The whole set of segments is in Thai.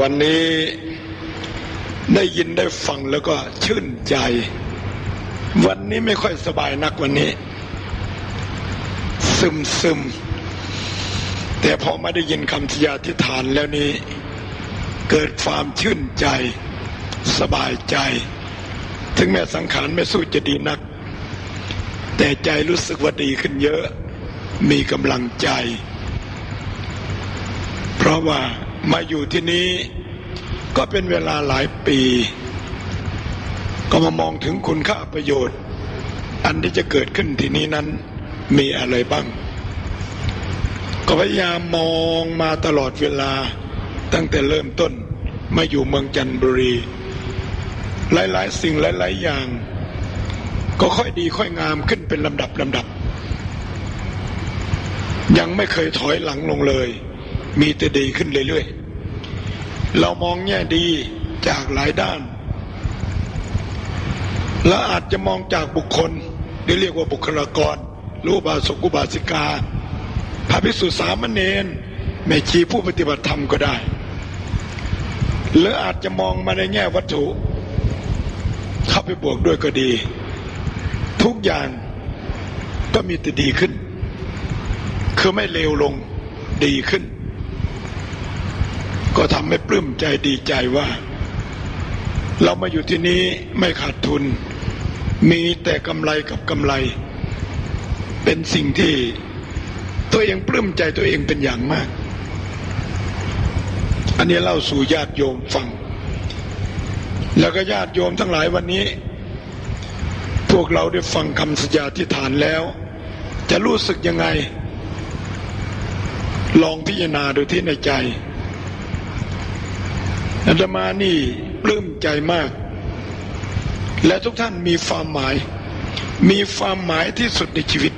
วันนี้ได้ยินได้ฟังแล้วก็ชื่นใจ วันนี้ไม่ค่อยสบายนักวันนี้ ซึมซึมแต่พอมาได้ยินคำทยาธิฐานแล้วนี้ เกิดความชื่นใจ สบายใจ ถึงแม้สังขารไม่สู้จะดีนัก แต่ใจรู้สึกว่าดีขึ้นเยอะ มีกำลังใจ เพราะว่า มาอยู่ที่นี้ ก็เป็นเวลาหลายปี ก็มามองถึงคุณค่าประโยชน์ อันที่จะเกิดขึ้นที่นี้นั้นมีอะไรบ้าง ก็พยายามมองมาตลอดเวลาตั้งแต่เริ่มต้นมาอยู่เมืองจันทบุรี หลาย ๆ สิ่งหลาย ๆ อย่าง ก็ค่อยดีค่อยงามขึ้นเป็นลำดับลำดับ ยังไม่เคยถอยหลังลงเลย มีแต่ดีขึ้นเรื่อยๆ เรามองแง่ดีจากหลายด้าน และอาจจะมองจากบุคคลที่เรียกว่าบุคลากรรู้บาสกุบาสิกาพระภิกษุสามเณรแม่ชีผู้ปฏิบัติธรรมก็ได้ หรืออาจจะมองมาในแง่วัตถุ เข้าไปบวกด้วยก็ดี ทุกอย่างก็มีแต่ดีขึ้น คือไม่เลวลงดีขึ้น ก็ทำให้ปลื้มใจดีใจว่า เรามาอยู่ที่นี้ไม่ขาดทุน มีแต่กำไรกับกำไร เป็นสิ่งที่ตัวเองปลื้มใจตัวเองเป็นอย่างมาก อันนี้เล่าสู่ญาติโยมฟัง แล้วก็ญาติโยมทั้งหลายวันนี้ พวกเราได้ฟังคำสัญญาที่ฐานแล้ว จะรู้สึกยังไง ลองพิจารณาดูที่ในใจ อาตมานี่ปลื้มใจมาก และทุกท่านมีความหมาย มีความหมายที่สุดในชีวิต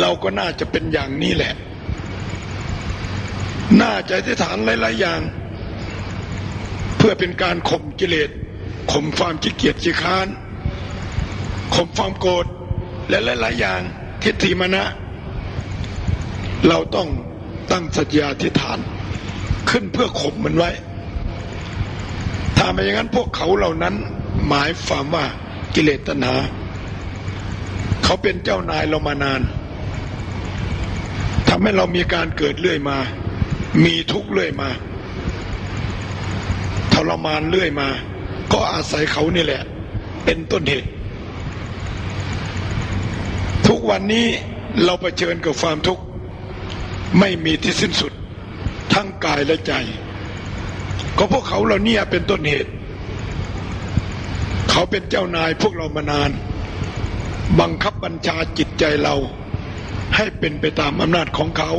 เราก็น่าจะเป็นอย่างนี้แหละ น่าจะที่ฐานหลาย ๆ อย่าง เพื่อเป็นการข่มกิเลสข่มความขี้เกียจขี้ค้านข่มความโกรธและหลาย ๆ อย่างทิฏฐิมณะเราต้องตั้งสัจญาธิฐาน ขึ้นเพื่อข่มมันไว้ ถ้าไม่อย่างนั้นพวกเขาเหล่านั้น หมายความว่ากิเลสตัณหา เขาเป็นเจ้านายเรามานานทำให้เรามีการเกิดเรื่อยมา มีทุกข์เรื่อยมาทรมานเรื่อยมา ก็อาศัยเขานี่แหละ เป็นต้นเหตุ ทุกวันนี้เราเผชิญกับความทุกข์ไม่มีที่สิ้นสุดายและใจก็พวกเขาเราเนี่ยเป็นต้นเหตุ เขาเป็นเจ้านายพวกเรามานาน บังคับบัญชาจิตใจเรา ให้เป็นไปตามอำนาจของเขา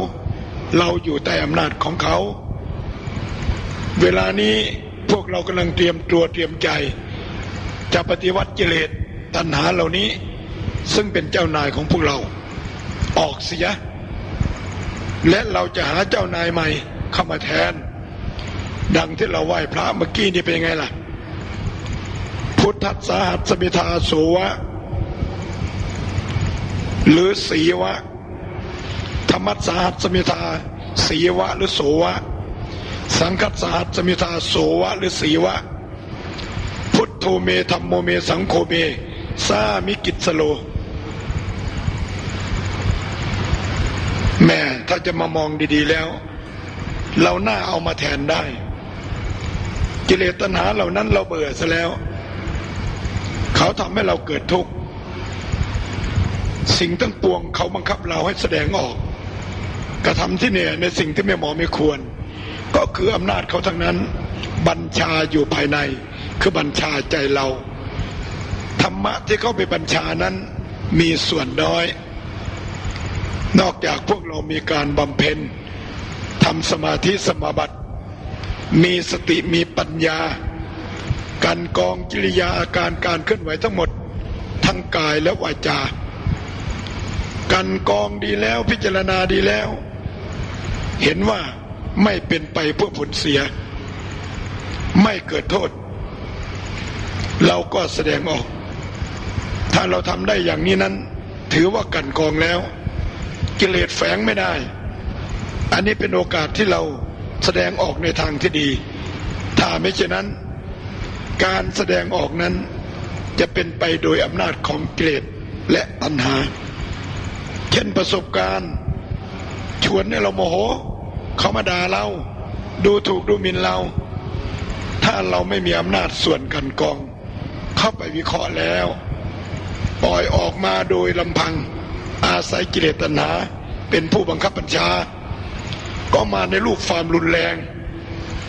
เราอยู่ใต้อำนาจของเขา เวลานี้พวกเรากำลังเตรียมตัวเตรียมใจ จะปฏิวัติกิเลสตัณหาเหล่านี้ ซึ่งเป็นเจ้านายของพวกเรา ออกเสีย และเราจะหาเจ้านายใหม่ เข้ามาแทน ดังที่เราไหว้พระเมื่อกี้นี่เป็นยังไงล่ะ พุทธสาหัสมิทาโสวะ หรือสีวะ ธรรมสาหัสมิทาสีวะหรือโสวะ สังคัสสาหัสมิทาโสวะ หรือสีวะ พุทโธเมธรรมโมเมสังโฆเมสามิกิจสโลแม่ถ้าจะมามองดี ๆ แล้ว เราหน้าเอามาแทนได้ กิเลสตัณหาเหล่านั้นเราเบื่อซะแล้ว เขาทำให้เราเกิดทุกข์สิ่งทั้งปวงเขาบังคับเราให้แสดงออก กระทำที่เนี่ยในสิ่งที่ไม่เหมาะไม่ควร ก็คืออำนาจเขาทั้งนั้น บัญชาอยู่ภายใน คือบัญชาใจเราธรรมะที่เขาไปบัญชานั้นมีส่วนน้อย นอกจากพวกเรามีการบำเพ็ญ ทำสมาธิสมาบัติ มีสติมีปัญญา การกองกิริยาอาการการเคลื่อนไหวทั้งหมด ทั้งกายและวาจาการกองดีแล้วพิจารณาดีแล้ว เห็นว่าไม่เป็นไปเพื่อผลเสีย ไม่เกิดโทษ เราก็แสดงออก ถ้าเราทำได้อย่างนี้นั้น ถือว่ากันกองแล้ว กิเลสแฝงไม่ได้ อันนี้เป็นโอกาสที่เราแสดงออกในทางที่ดี ถ้าไม่เช่นนั้น การแสดงออกนั้นจะเป็นไปโดยอำนาจของเกลสและตัณหา เช่นประสบการณ์ ชวนให้เราโมโห เขามาด่าเรา ดูถูกดูหมิ่นเรา ถ้าเราไม่มีอำนาจส่วนกันกอง เข้าไปวิเคราะห์แล้ว ปล่อยออกมาโดยลำพัง อาศัยกิเลสตัณหา เป็นผู้บังคับบัญชา ก็มาในรูปความรุนแรง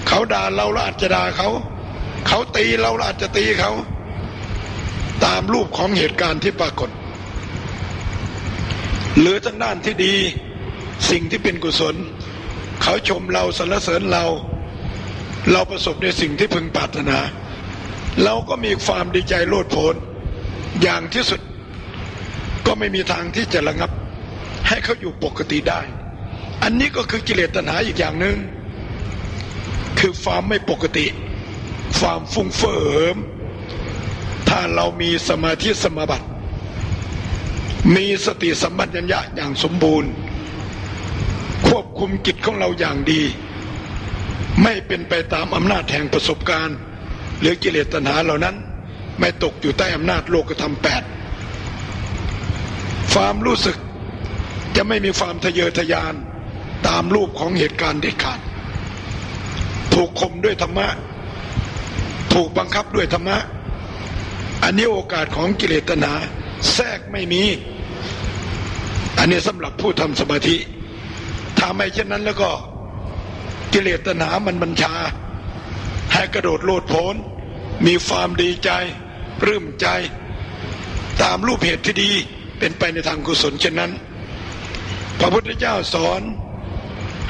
เขาด่าเราเราอาจจะด่าเขา เขาตีเราเราอาจจะตีเขา ตามรูปของเหตุการณ์ที่ปรากฏ หรือทางด้านที่ดีสิ่งที่เป็นกุศล เขาชมเราสรรเสริญเรา เราประสบในสิ่งที่พึงปรารถนา เราก็มีความดีใจโลดโผนอย่างที่สุดก็ไม่มีทางที่จะระงับ ให้เขาอยู่ปกติได้ อันนี้ก็คือกิเลสตัณหาอีกอย่างหนึง่งคือความไม่ปกติ ความฟุ้งเฟ้อถ้าเรามีสมาธิสมบัติ มีสติสัมปชัญญะอย่างสมบูรณ์ ควบคุมจิตของเราอย่างดี ไม่เป็นไปตามอำนาจแห่งประสบการณ์ หรือกิเลสตัณหาเหล่านั้น ไม่ตกอยู่ใต้อำนาจโลกธรรมแปดความรู้สึกจะไม่มีความทะเยอทะยาน ตามรูปของเหตุการณ์เด็ดขาด ถูกข่มด้วยธรรมะ ถูกบังคับด้วยธรรมะ อันนี้โอกาสของกิเลสตัณหาแทรกไม่มี อันนี้สำหรับผู้ทำสมาธิถ้าไม่เช่นนั้นแล้วก็กิเลสตัณหามันบัญชา ให้กระโดดโลดโผนมีความดีใจปลื้มใจ ตามรูปเหตุที่ดีเป็นไปในทางกุศลเช่นนั้น พระพุทธเจ้าสอน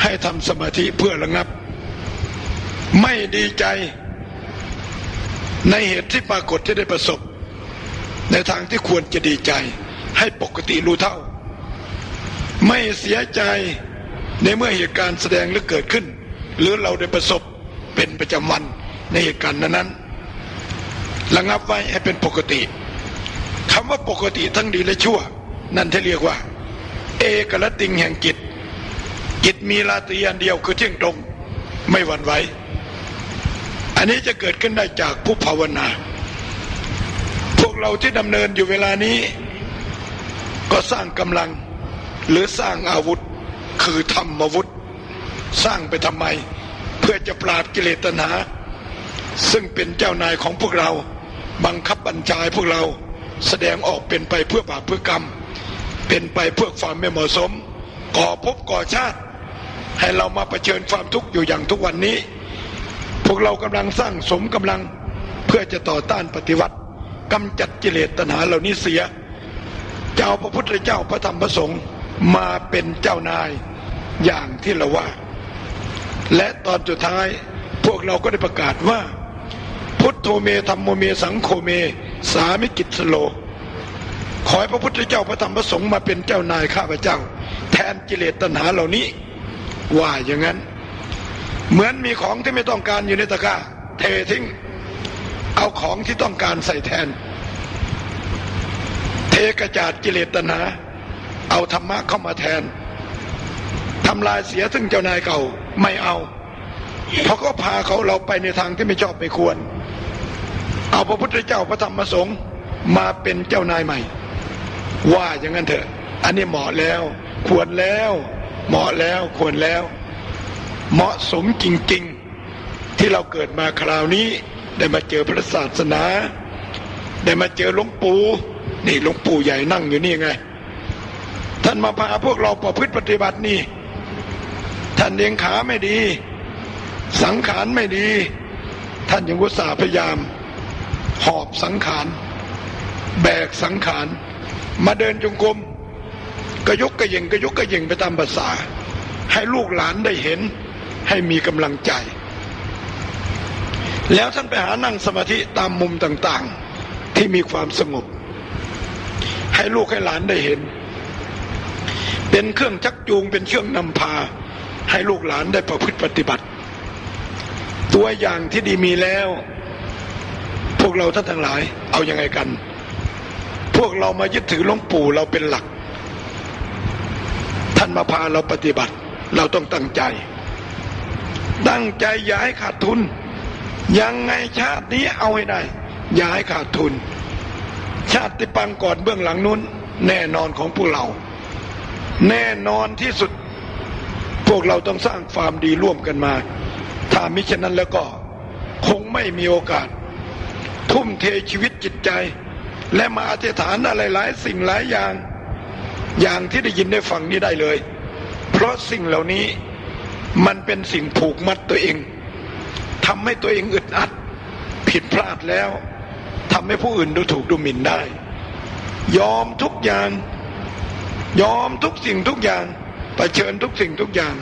ให้ทำสมาธิเพื่อระงับ ไม่ดีใจ ในเหตุที่ปรากฏที่ได้ประสบ ในทางที่ควรจะดีใจ ให้ปกติรู้เท่า ไม่เสียใจในเมื่อเหตุการณ์แสดงหรือเกิดขึ้น หรือเราได้ประสบเป็นประจำวันในเหตุการณ์นั้นๆระงับไว้ให้เป็นปกติคำว่าปกติทั้งดีและชั่ว นั่นที่เรียกว่า เอกลติงแห่งจิต จิตมีลาตรีอันเดียวคือเที่ยงตรงไม่หวั่นไหวอันนี้จะเกิดขึ้นได้จากผู้ภาวนา พวกเราที่ดำเนินอยู่เวลานี้ ก็สร้างกำลังหรือสร้างอาวุธคือธรรมอาวุธ สร้างไปทำไม เพื่อจะปราบกิเลสตัณหา ซึ่งเป็นเจ้านายของพวกเรา บังคับบัญชาพวกเราแสดงออกเป็นไปเพื่อบาปเพื่อกรรม เป็นไปเพื่อความไม่เหมาะสมก่อภพก่อชาติ ให้เรามาเผชิญความทุกข์อยู่อย่างทุกวันนี้ พวกเรากำลังสร้างสมกำลังเพื่อจะต่อต้านปฏิวัติกำจัดกิเลสตัณหาเหล่านี้เสีย เจ้าพระพุทธเจ้าพระธรรมพระสงฆ์มาเป็นเจ้านายอย่างที่เราว่า และตอนสุดท้ายพวกเราก็ได้ประกาศว่า พุทโธเมธรรมโมเมสังโฆเม สามิกิจสโล ขอให้พระพุทธเจ้าพระธรรมพระสงฆ์มาเป็นเจ้านายข้าพเจ้า แทนกิเลสตัณหาเหล่านี้ ว่าอย่างนั้น เหมือนมีของที่ไม่ต้องการอยู่ในตะกร้าเททิ้ง เอาของที่ต้องการใส่แทน เทกระจาดกิเลสตัณหา เอาธรรมะเข้ามาแทนทำลายเสียซึ่งเจ้านายเก่าไม่เอา เพราะก็พาเขาเราไปในทางที่ไม่ชอบไม่ควร เอาพระพุทธเจ้าพระธรรมพระสงฆ์มาเป็นเจ้านายใหม่ ว่าอย่างนั้นเถอะ อันนี้เหมาะแล้ว ควรแล้ว เหมาะแล้วควรแล้ว เหมาะสมจริง ๆ ที่เราเกิดมาคราวนี้ได้มาเจอพระศาสนา ได้มาเจอหลวงปู่นี่หลวงปู่ใหญ่นั่งอยู่นี่ไง ท่านมาพาพวกเราประพฤติปฏิบัตินี่ ท่านเลี้ยงขาไม่ดี สังขารไม่ดี ท่านยังกุตสาห์พยายาม หอบสังขาร แบกสังขาร มาเดินจงกรม กระยกกระเยงกระยกกระเยงไปตามภาษา ให้ลูกหลานได้เห็นให้มีกำลังใจ แล้วท่านไปหานั่งสมาธิตามมุมต่างๆ ที่มีความสงบ ให้ลูกให้หลานได้เห็น เป็นเครื่องชักจูงเป็นเครื่องนำพา ให้ลูกหลานได้ประพฤติปฏิบัติ ตัวอย่างที่ดีมีแล้ว พวกเราท่านทั้งหลายเอาอยัางไงกัน พวกเรามายึดถือหลวงปู่เราเป็นหลักานมาพาเราปฏิบัติ เราต้องตั้งใจ ตั้งใจอย่าให้ขาดทุน ยังไงชาตินี้เอาให้ได้ อย่าให้ขาดทุน ชาติปังก่อนเบื้องหลังนู้น แน่นอนของพวกเรา แน่นอนที่สุด พวกเราต้องสร้างความดีร่วมกันมา ถ้ามิฉะนั้นแล้วก็ คงไม่มีโอกาส ทุ่มเทชีวิตจิตใจ และมาอธิษฐานอะไรหลายสิ่งหลายอย่าง อย่างที่ได้ยินได้ฟังนี้ได้เลย เพราะสิ่งเหล่านี้มันเป็นสิ่งผูกมัดตัวเองทำให้ตัวเองอึดอัด ผิดพลาดแล้วทำให้ผู้อื่นดูถูกดูหมิ่นได้ ยอมทุกอย่าง ยอมทุกสิ่งทุกอย่างปเชิญทุกสิ่งทุกอย่าง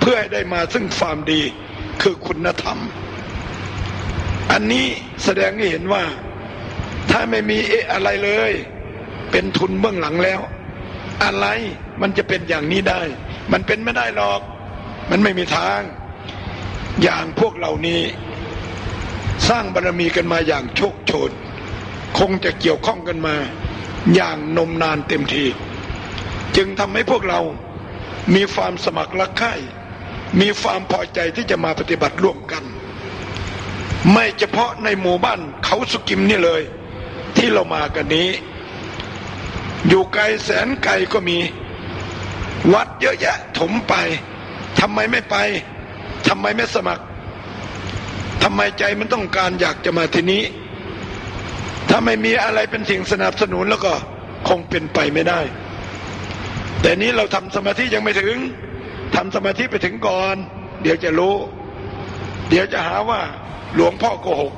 เพื่อให้ได้มาซึ่งความดีคือคุณธรรม อันนี้แสดงให้เห็นว่าถ้าไม่มีเอะอะไรเลย เป็นทุนเบื้องหลังแล้ว อะไรมันจะเป็นอย่างนี้ได้ มันเป็นไม่ได้หรอก มันไม่มีทาง อย่างพวกเหล่านี้ สร้างบารมีกันมาอย่างโชคโชนคงจะเกี่ยวข้องกันมา อย่างนมนานเต็มที จึงทำให้พวกเรามีความสมัครรักใคร่มีความพอใจที่จะมาปฏิบัติร่วมกัน ไม่เฉพาะในหมู่บ้านเขาสุกิมนี่เลย ที่เรามากันนี้ อยู่ไกลแสนไกลก็มี วัดเยอะแยะถมไปทำไมไม่ไปทำไมไม่สมัครทำไมใจมันต้องการอยากจะมาที่นี้ ถ้าไม่มีอะไรเป็นสิ่งสนับสนุนแล้วก็คงเป็นไปไม่ได้ แต่นี้เราทำสมาธิยังไม่ถึงทำสมาธิไปถึงก่อน เดี๋ยวจะรู้ เดี๋ยวจะหาว่าหลวงพ่อโกหก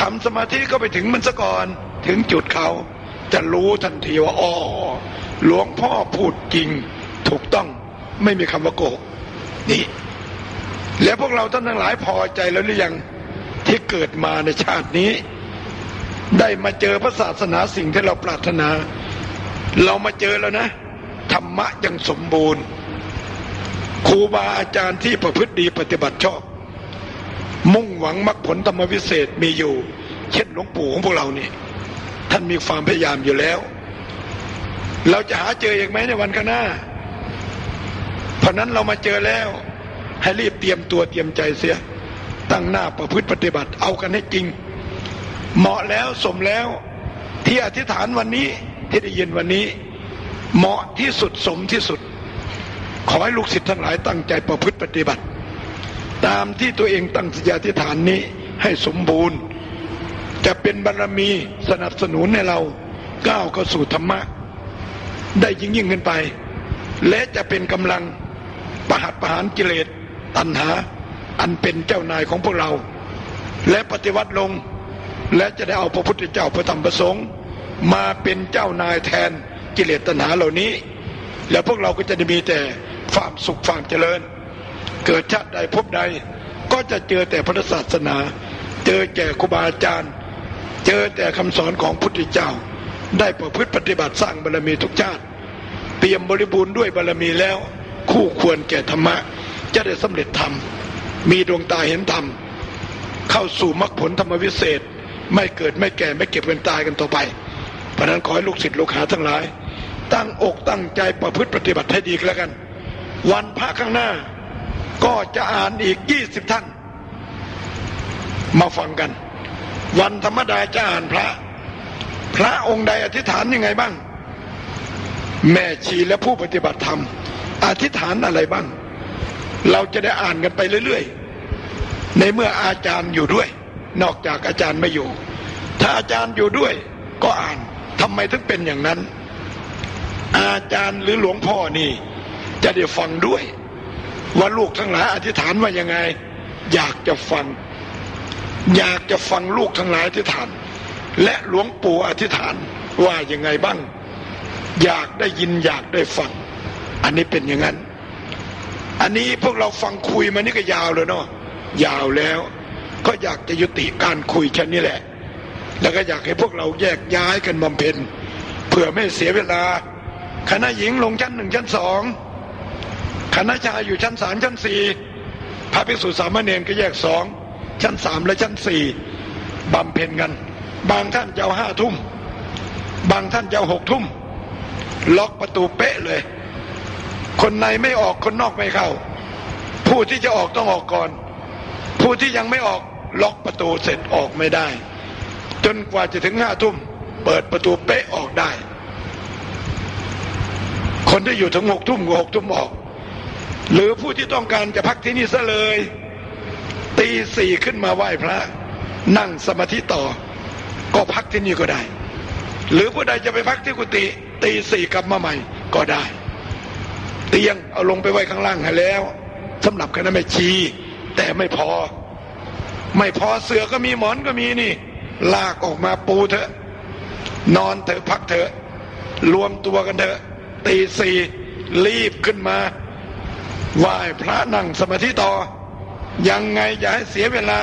ทำสมาธิก็ไปถึงมันซะก่อนถึงจุดเขา จะรู้ทันทีว่าอ๋อหลวงพ่อพูดจริงถูกต้องไม่มีคำว่าโกหกนี่ แล้วพวกเราท่านทั้งหลายพอใจแล้วหรือยังที่เกิดมาในชาตินี้ ได้มาเจอพระศาสนาสิ่งที่เราปรารถนา เรามาเจอแล้วนะธรรมะยังสมบูรณ์ครูบาอาจารย์ที่ประพฤติดีปฏิบัติชอบ มุ่งหวังมรรคผลธรรมวิเศษมีอยู่ เช่นหลวงปู่ของพวกเรานี่ ท่านมีความพยายามอยู่แล้ว เราจะหาเจออีกไหมในวันข้างหน้า เพราะนั้นเรามาเจอแล้ว ให้รีบเตรียมตัวเตรียมใจเสีย ตั้งหน้าประพฤติปฏิบัติเอากันให้จริง เหมาะแล้วสมแล้ว ที่อธิษฐานวันนี้ที่ได้ยินวันนี้ เหมาะที่สุดสมที่สุด ขอให้ลูกศิษย์ทั้งหลายตั้งใจประพฤติปฏิบัติ ตามที่ตัวเองตั้งสัญญาธิษฐานนี้ให้สมบูรณ์ จะเป็นบารรมีสนับสนุนให้เราก้าวเข้าสู่ธรรมะ ได้ยิ่งยิ่งขึ้นไป และจะเป็นกำลังประหัตประหารกิเลสตัณหา อันเป็นเจ้านายของพวกเรา และปฏิวัติลง และจะได้เอาพระพุทธเจ้าพระธรรมประสงค์มาเป็นเจ้านายแทนกิเลสตัณหาเหล่านี้ แล้วพวกเราก็จะได้มีแต่ความสุขความเจริญ เกิดชาติใดพบใด ก็จะเจอแต่พระศาสนา เจอแก่ครูบาอาจารย์ เจอแต่คำสอนของพุทธเจ้า ได้ประพฤติปฏิบัติสร้างบารรมีทุกชาติ เตรียมบริบูรณ์ด้วยบารรมีแล้ว คู่ควรแก่ธรรมะ จะได้สำเร็จธรรม มีดวงตาเห็นธรรม เข้าสู่มรรคผลธรรมวิเศษ ไม่เกิดไม่แก่ไม่เก็บเป็นตายกันต่อไป เพราะนั้นขอให้ลูกศิษย์ลูกหาทั้งหลาย ตั้งอกตั้งใจประพฤติปฏิบัติให้ดีแล้วกัน วันพระข้างหน้าก็จะอ่านอีกยี่สิบท่าน มาฟังกัน วันธรรมดาจะอ่านพระ พระองค์ใดอธิษฐานยังไงบ้าง แม่ชีและผู้ปฏิบัติธรรม อธิษฐานอะไรบ้าง เราจะได้อ่านกันไปเรื่อยๆ ในเมื่ออาจารย์อยู่ด้วย นอกจากอาจารย์ไม่อยู่ ถ้าอาจารย์อยู่ด้วย ก็อ่านทำไมถึงเป็นอย่างนั้น อาจารย์หรือหลวงพ่อนี่ จะได้ฟังด้วย ว่าลูกทั้งหลายอธิษฐานว่ายังไง อยากจะฟัง อยากจะฟังลูกทั้งหลายอธิษฐาน และหลวงปู่อธิษฐานว่ายังไงบ้าง อยากได้ยินอยากได้ฟัง อันนี้เป็นอย่างนั้น อันนี้พวกเราฟังคุยมานี่ก็ยาวเลยเนาะยาวแล้ว ก็อยากจะยุติการคุยแค่นี้แหละ แล้วก็อยากให้พวกเราแยกย้ายกันบำเพ็ญเพื่อไม่เสียเวลา คณะหญิงลงชั้นหนึ่งชั้นสองคณะชายอยู่ชั้นสามชั้นสี่พระภิกษุสามเณรก็แยกสอง ชั้นสามและชั้นสี่บำเพ็ญกัน บางท่านจะเอาห้าทุ่ม บางท่านจะเอาหกทุ่ม ล็อกประตูเป๊ะเลย คนในไม่ออกคนนอกไม่เข้า ผู้ที่จะออกต้องออกก่อน ผู้ที่ยังไม่ออกล็อกประตูเสร็จออกไม่ได้ จนกว่าจะถึงห้าทุ่ม เปิดประตูเป๊ะออกได้ คนที่อยู่ถึงหกทุ่มก็หกทุ่มออก หรือผู้ที่ต้องการจะพักที่นี่ซะเลย ตีสี่ขึ้นมาไหว้พระ นั่งสมาธิต่อ ก็พักที่นี่ก็ได้ หรือผู้ใดจะไปพักที่กุฏิตีสี่กลับมาใหม่ก็ได้ เตียงเอาลงไปไว้ข้างล่างให้แล้วสำหรับคณะแม่ชี แต่ไม่พอ ไม่พอเสือก็มีหมอนก็มีนี่ ลากออกมาปูเถอะ นอนเถอะพักเถอะ รวมตัวกันเถอะตีสี่รีบขึ้นมาไหว้พระนั่งสมาธิต่อ ยังไงอย่าให้เสียเวลา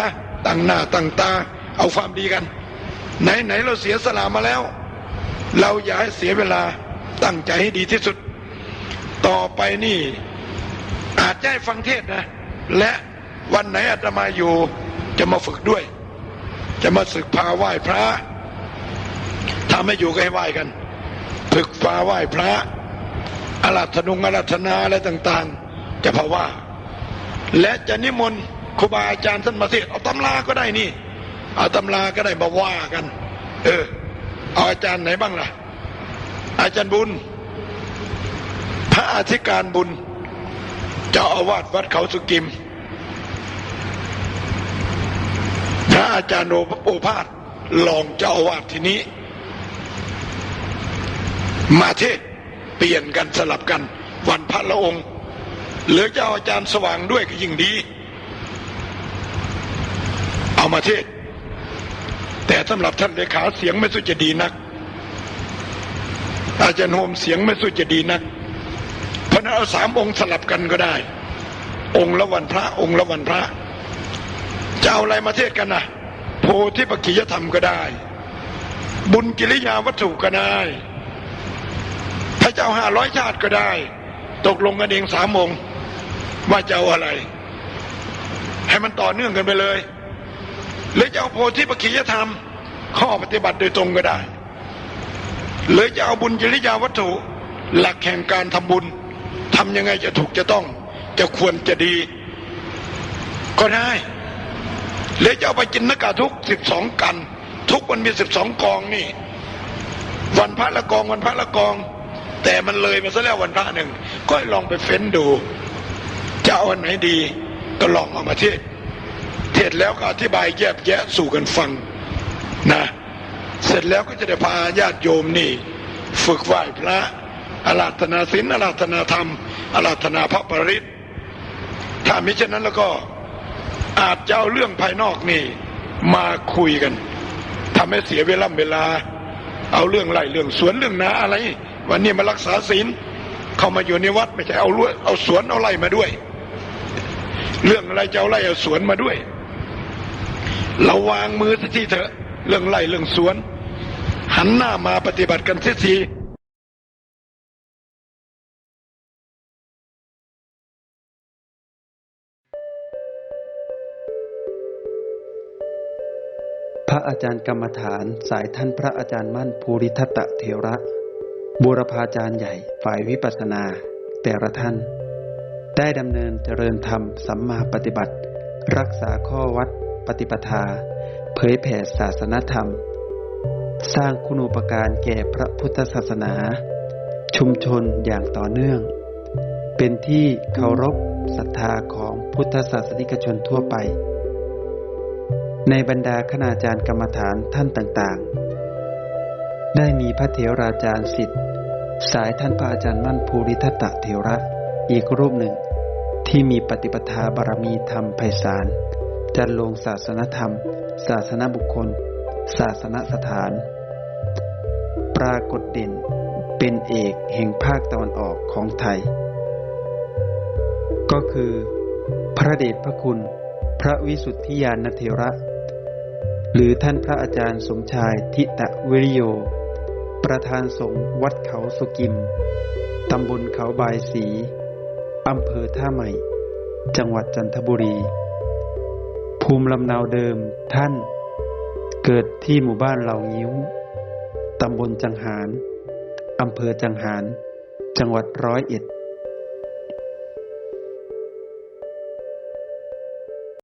ตั้งหน้าตั้งตา เอาความดีกัน ไหนไหนเราเสียสละมาแล้ว เราอย่าให้เสียเวลาตั้งใจให้ดีที่สุด ต่อไปนี่ อาจจะให้ฟังเทศนะ และวันไหนอาตมาอยู่จะมาฝึกด้วย จะมาศึกพาไหว้พระถ้าไม่อยู่ก็ให้ไหว้กันฝึกพาไหว้พระอารัธนุงอารัธนาอะไรต่าง ๆ จะพาว่า และจะนิมนต์ครูบาอาจารย์ท่านมาเทศเอาตำราก็ได้นี่ เอาตำราก็ได้มาว่ากัน เออ เอาอาจารย์ไหนบ้างล่ะ อาจารย์บุญ พระอธิการบุญเจ้าอาวาสวัดเขาสุกิม พระอาจารย์โอโอภาสรองเจ้าอาวาสที่นี้ มาเทศเปลี่ยนกันสลับกัน วันพระละองค์ หลือเจ้าอาจารย์สว่างด้วยก็ยิ่งดี เอามาเทศ แต่สำหรับท่านเลขาเสียงไม่สู้จะดีนัก อาจารย์โฮมเสียงไม่สู้จะดีนัก เพราะฉะนั้นเอาสามองค์สลับกันก็ได้ องค์ละวันพระ องค์ละวันพระ จะเอาอะไรมาเทศกันนะโพธิปัจจิยธรรมก็ได้ บุญกิริยาวัตถุก็ได้พระเจ้าห้าร้อยชาติก็ได้ ตกลงกันเองสามองค์ ว่าจะเอาอะไร ให้มันต่อเนื่องกันไปเลย หรือจะเอาโพธิปัจจิยธรรม ข้อปฏิบัติโดยตรงก็ได้ หรือจะเอาบุญจริยาวัตถุ หลักแห่งการทำบุญทำยังไงจะถูกจะต้อง จะควรจะดี ก็ได้ หรือจะเอาไปจินนกาทุกสิบสองกัน ทุกมันมีสิบสองกองนี่ วันพระละกองวันพระละกอง แต่มันเลยมาซะแล้ววันพระหนึ่งก็ลองไปเฟ้นดู จะเอาอันไหนดีก็ลองเอามาเทศ เทศแล้วก็อธิบายแยบแยะสู่กันฟังนะ เสร็จแล้วก็จะได้พาญาติโยมนี่ ฝึกไหว้พระอาราธนาศีลอาราธนาธรรมอาราธนาพระปริตถ้ามิฉะนั้นแล้วก็อาจจะเอาเรื่องภายนอกนี่มาคุยกันทำให้เสียเวลาเวลา เอาเรื่องไรเรื่องสวนเรื่องนาอะไร วันนี้มารักษาศีลเข้ามาอยู่ในวัดไม่ใช่เอาลวเอาสวนเอาไรมาด้วย เรื่องอะไรจะเอาไร่เอาสวนมาด้วย เราวางมือสักทีเถอะ เรื่องไร่เรื่องสวน หันหน้ามาปฏิบัติกันเสียทีพระอาจารย์กรรมฐานสายท่านพระอาจารย์มั่นภูริทัตะเถระบูรพาจารย์ใหญ่ฝ่ายวิปัสสนา แต่ละท่าน ได้ดำเนินเจริญธรรมสัมมาปฏิบัติ รักษาข้อวัดปฏิปทา เผยแผ่ศาสนธรรม สร้างคุณูปการแก่พระพุทธศาสนา ชุมชนอย่างต่อเนื่อง เป็นที่เคารพศรัทธาของพุทธศาสนิกชนทั่วไป ในบรรดาคณาจารย์กรรมฐานท่านต่างๆ ได้มีพระเถราจารย์สิทธิ์ สายท่านพระอาจารย์มั่นภูริทัตะเถระอีกรูปหนึ่ง ที่มีปฏิปทาบารมีธรรมไพศาล จันลงศาสนธรรม ศาสนบุคคล ศาสนสถาน ปรากฏเด่นเป็นเอกแห่งภาคตะวันออกของไทย ก็คือ พระเดชพระคุณ พระวิสุทธิยานเทระ หรือท่านพระอาจารย์สมชายทิตะวิริโย ประธานสงฆ์วัดเขาสุกิม ตำบลเขาบายสี อำเภอท่าใหม่ จังหวัดจันทบุรี ภูมิลำเนาเดิมท่าน เกิดที่หมู่บ้านเหล่างิ้ว ตำบลจังหาร อำเภอจังหาร จังหวัดร้อยเอ็ด